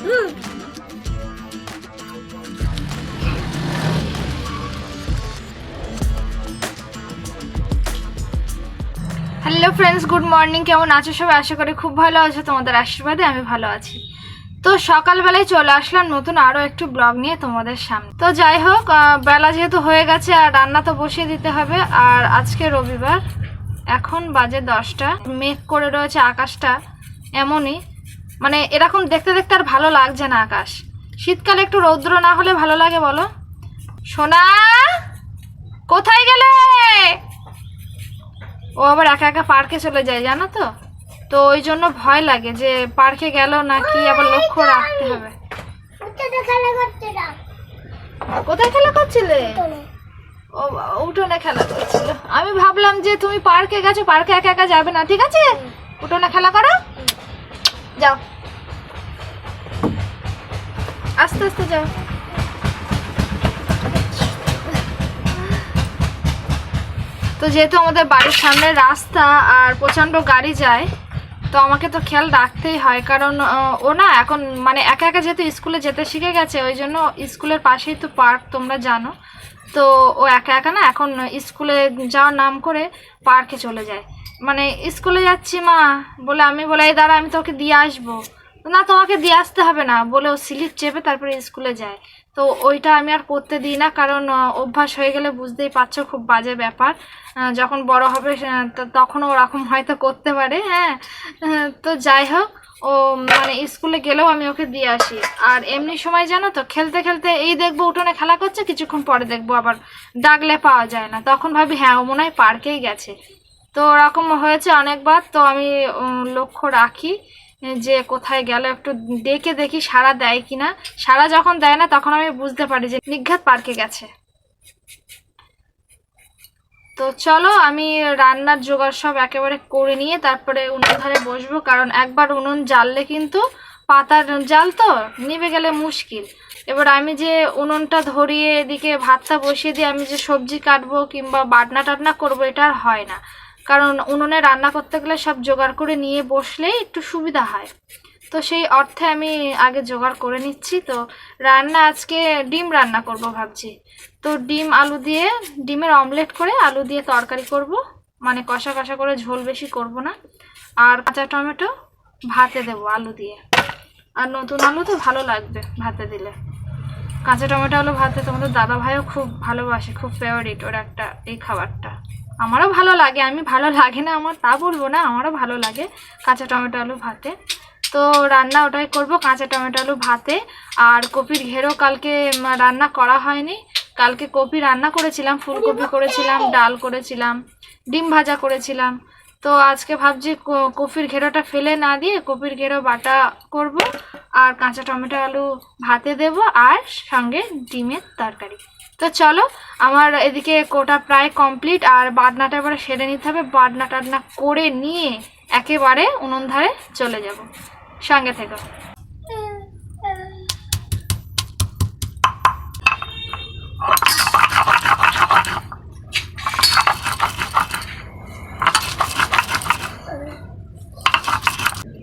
Hello friends good morning কেমন আছো সবাই? আশা করি খুব ভালো আছো। তোমাদের আশীর্বাদে আমি ভালো আছি। তো সকালবেলায় চলে আসলাম নতুন আরও একটু ব্লগ নিয়ে তোমাদের সামনে। তো যাই হোক বেলা যেহেতু হয়ে গেছে আর রান্না তো বসিয়ে দিতে হবে, আর আজকে রবিবার, এখন বাজে দশটা। মেঘ করে রয়েছে আকাশটা এমনই। মানে এরকম দেখতে দেখতে আর ভালো লাগছে না আকাশ। শীতকালে একটু রৌদ্র না হলে ভালো লাগে বলো? সোনা, কোথায় গেলে? ও আবার একা একা পার্কে চলে যায়, জানো তো? তো ওই জন্য ভয় লাগে যে পার্কে গেল নাকি আবার লক্ষ্য রাখতে হবে। কোথায় খেলা করছিলে? ও উঠোনে খেলা করছিল। আমি ভাবলাম যে তুমি পার্কে গেছো পার্কে একা একা যাবে না, ঠিক আছে? উঠোনে খেলা করো। যাও। আস্তে আস্তে যাও। তো যেহেতু আমাদের বাড়ির সামনে রাস্তা আর প্রচণ্ড গাড়ি যায়, তো আমাকে তো খেয়াল রাখতেই হয়, কারণ ও না এখন মানে একা একা যেহেতু স্কুলে যেতে শিখে গেছে, ওই জন্য স্কুলের পাশেই তো পার্ক, তোমরা জানো। তো ও একা একা না এখন স্কুলে যাওয়ার নাম করে পার্কে চলে যায়। মানে স্কুলে যাচ্ছি মা, বলে আমি বলে, এই দাঁড়া, আমি তোকে দিয়ে আসব। না, তোমাকে দিয়ে আসতে হবে না। বলে ও স্লিপ চেপে তারপরে স্কুলে যায়। তো ওইটা আমি আর করতে দিই না, কারণ অভ্যাস হয়ে গেলে বুঝতেই পারছ খুব বাজে ব্যাপার। যখন বড় হবে তখন ওরকম হয়তো করতে পারে হ্যাঁ। তো যাই হোক, ও মানে স্কুলে গেলেও আমি ওকে দিয়ে আসি। আর এমনি সময় জানো তো, খেলতে খেলতে এই দেখব উঠোনে খেলা করছে, কিছুক্ষণ পরে দেখব আবার ডাকলে পাওয়া যায় না। তখন ভাবি হ্যাঁ ও মনে হয় পার্কেই গেছে। তো ওরকম হয়েছে অনেকবার, তো আমি লক্ষ্য রাখি, যে কোথায় গেল, একটু দেখে দেখি সারা দেয় কিনা। সারা যখন দেয় না, তখন আমি বুঝতে পারি যে নিঘাত পার্কে গেছে। তো চলো, আমি রান্নার জোগাড় সব একেবারে করে নিয়ে তারপরে উনুন ধারে বসবো, কারণ একবার উনুন জ্বাললে কিন্তু পাতার জাল তো নিভে গেলে মুশকিল। এবার আমি যে উনুনটা ধরিয়ে এদিকে ভাতটা বসিয়ে দিয়ে আমি যে সবজি কাটবো কিংবা বাটনা টাটনা করব, এটা আর হয় না। কারণ উনুনে রান্না করতে গেলে সব জোগাড় করে নিয়ে বসলেই একটু সুবিধা হয়। তো সেই অর্থে আমি আগে জোগাড় করে নিচ্ছি। তো রান্না আজকে ডিম রান্না করব ভাবছি। তো ডিম, আলু দিয়ে, ডিমের অমলেট করে আলু দিয়ে তরকারি করব। মানে কষা কষা করে ঝোল বেশি করব না। আর কাঁচা টমেটো ভাতে দেবো আলু দিয়ে। আর নতুন আলু তো ভালো লাগবে ভাতে দিলে। কাঁচা টমেটো আলু ভাতে তোমাদের দাদা ভাইও খুব ভালোবাসে, খুব ফেভারিট ওর একটা এই খাবারটা। আমারও ভালো লাগে, আমি ভালো লাগে না আমার, তা বলব না, আমারও ভালো লাগে কাঁচা টমেটো আলু ভাতে। তো রান্না ওটাই করব, কাঁচা টমেটো আলু ভাতে। আর কপির ঘেরো কালকে রান্না করা হয়নি। কালকে কপি রান্না করেছিলাম, ফুলকপি করেছিলাম, ডাল করেছিলাম, ডিম ভাজা করেছিলাম। তো আজকে ভাবছি কপির ঘেরোটা ফেলে না দিয়ে কপির ঘেরো বাটা করব। আর কাঁচা টমেটো আলু ভাতে দেব, আর সঙ্গে ডিমের তরকারি। তো চলো, আমার এদিকে কোটা প্রায় কমপ্লিট আর বাটনাটা এবারে সেরে নিতে হবে। বাটনা টাটনা করে নিয়ে একেবারে উনুন ধারে চলে যাব। সঙ্গে থেকো।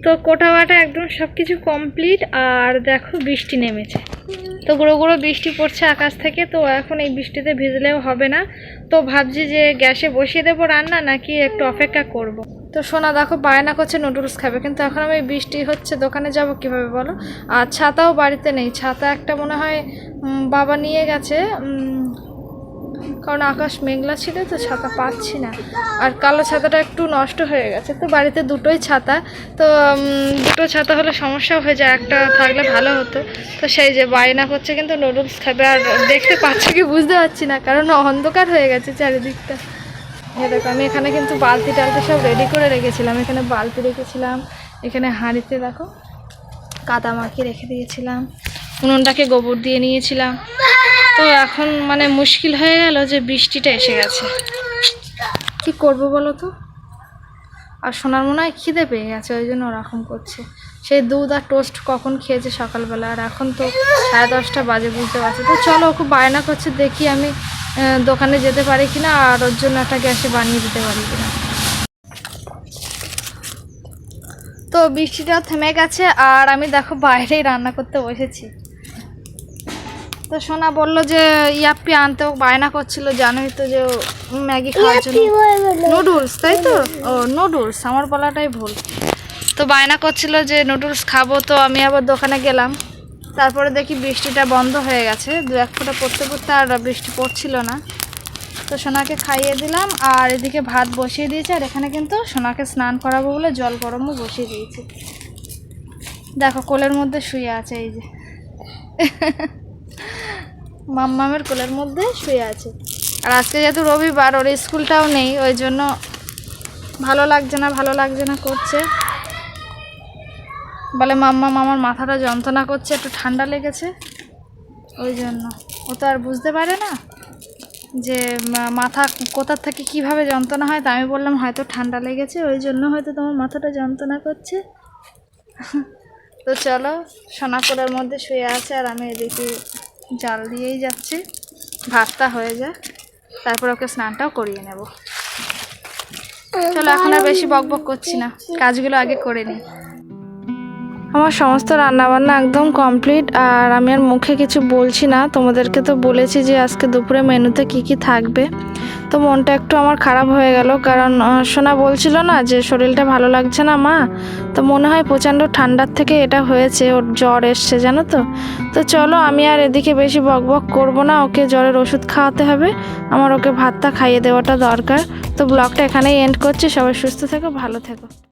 তো কোটা বাটা একদম সব কিছু কমপ্লিট আর দেখো বৃষ্টি নেমেছে। তো গুঁড়ো গুঁড়ো বৃষ্টি পড়ছে আকাশ থেকে, তো এখন এই বৃষ্টিতে ভিজলেও হবে না। তো ভাবছি যে গ্যাসে বসিয়ে দেবো রান্না নাকি একটু অপেক্ষা করব। তো সোনা, দেখো বায়না করছে, নুডলস খাবে। কিন্তু এখন আমি বৃষ্টি হচ্ছে, দোকানে যাব কীভাবে বলো? আর ছাতাও বাড়িতে নেই। ছাতা একটা মনে হয় বাবা নিয়ে গেছে কারণ আকাশ মেঘলা ছিল তো ছাতা পাচ্ছি না। আর কালো ছাতাটা একটু নষ্ট হয়ে গেছে। তো বাড়িতে দুটোই ছাতা। তো দুটো ছাতা হলে সমস্যা হয়ে যায়। একটা থাকলে ভালো হতো। তো সেই যে বায়না করছে কিন্তু নুডলস খাবে। আর দেখতে পাচ্ছি কি বুঝতে পারছি না। কারণ অন্ধকার হয়ে গেছে চারিদিকটা। দেখো, আমি এখানে কিন্তু বালতি টালতি সব রেডি করে রেখেছিলাম। এখানে বালতি রেখেছিলাম। এখানে হাঁড়িতে দেখো, কাদা মাখিয়ে রেখে দিয়েছিলাম। উনুনটাকে গোবর দিয়ে নিয়েছিলাম। তো এখন মানে মুশকিল হয়ে গেল যে বৃষ্টিটা এসে গেছে। কি করব বলো তো? আর সোনার মনে হয় খিদে পেয়ে গেছে, ওই জন্য ওরকম করছে। সেই দুধ আর টোস্ট কখন খেয়েছে সকালবেলা, আর এখন তো সাড়ে দশটা বাজে, বুঝতে পারছি। তো চলো, ও খুব বায়না করছে, দেখি আমি দোকানে যেতে পারি কিনা, আর ওর জন্য একটা গ্যাসে বানিয়ে দিতে পারি কিনা। তো বৃষ্টিটা থেমে গেছে, আর আমি দেখো বাইরেই রান্না করতে বসেছি। তো সোনা বলল যে ইয়াপ্পি আনতে ও বায়না করছিল জানোই তো যে ম্যাগি খাওয়ার জন্য। নুডলস তাই তো? ও নুডলস আমার বলাটাই ভুল। তো বায়না করছিল যে নুডলস খাব। তো আমি আবার দোকানে গেলাম। তারপরে দেখি বৃষ্টিটা বন্ধ হয়ে গেছে। দু এক ফোঁটা পড়তে পড়তে আর বৃষ্টি পড়ছিল না। তো সোনাকে খাইয়ে দিলাম আর এদিকে ভাত বসিয়ে দিয়েছি আর এখানে কিন্তু সোনাকে স্নান করাবো বলে জল গরমও বসিয়ে দিয়েছি। দেখো কোলের মধ্যে শুয়ে আছে এই যে। মাম্মামের কোলের মধ্যে শুয়ে আছে। আর আজকে যেহেতু রবিবার, ওর স্কুলটাও নেই, ওই জন্য ভালো লাগছে না, ভালো লাগছে না করছে। বলে মাম্মা মামার মাথাটা যন্ত্রণা করছে, একটু ঠান্ডা লেগেছে। ওই জন্য। ও তো আর বুঝতে পারে না যে মাথা কোথার থেকে কীভাবে যন্ত্রণা হয়, তা আমি বললাম, হয়তো ঠান্ডা লেগেছে, ওই জন্য হয়তো তোমার মাথাটা যন্ত্রণা করছে। তো চলো সোনাপুরের মধ্যে শুয়ে আছে, আর আমি এদিকে জাল দিয়েই যাচ্ছি। ভাতটা হয়ে যায়। তারপর ওকে স্নানটাও করিয়ে নেব। চলো, এখন আর বেশি বক বক করছি না। কাজগুলো আগে করে নিই। আমার সমস্ত রান্নাবান্না একদম কমপ্লিট আর আমি আর মুখে কিছু বলছি না। তোমাদেরকে তো বলেছি যে আজকে দুপুরে মেনুতে কি কি থাকবে। তো মনটা একটু আমার খারাপ হয়ে গেল, কারণ সোনা বলছিল না যে শরীরটা ভালো লাগছে না মা। তো মনে হয় প্রচণ্ড ঠান্ডার থেকে এটা হয়েছে, ওর জ্বর এসছে, জানো তো। তো চলো, আমি আর এদিকে বেশি বক বক করব না, ওকে জ্বরের ওষুধ খাওয়াতে হবে। আমার ওকে ভাতটা খাইয়ে দেওয়াটা দরকার। তো ব্লগটা এখানেই এন্ড করছি, সবাই সুস্থ থেকো, ভালো থেকো।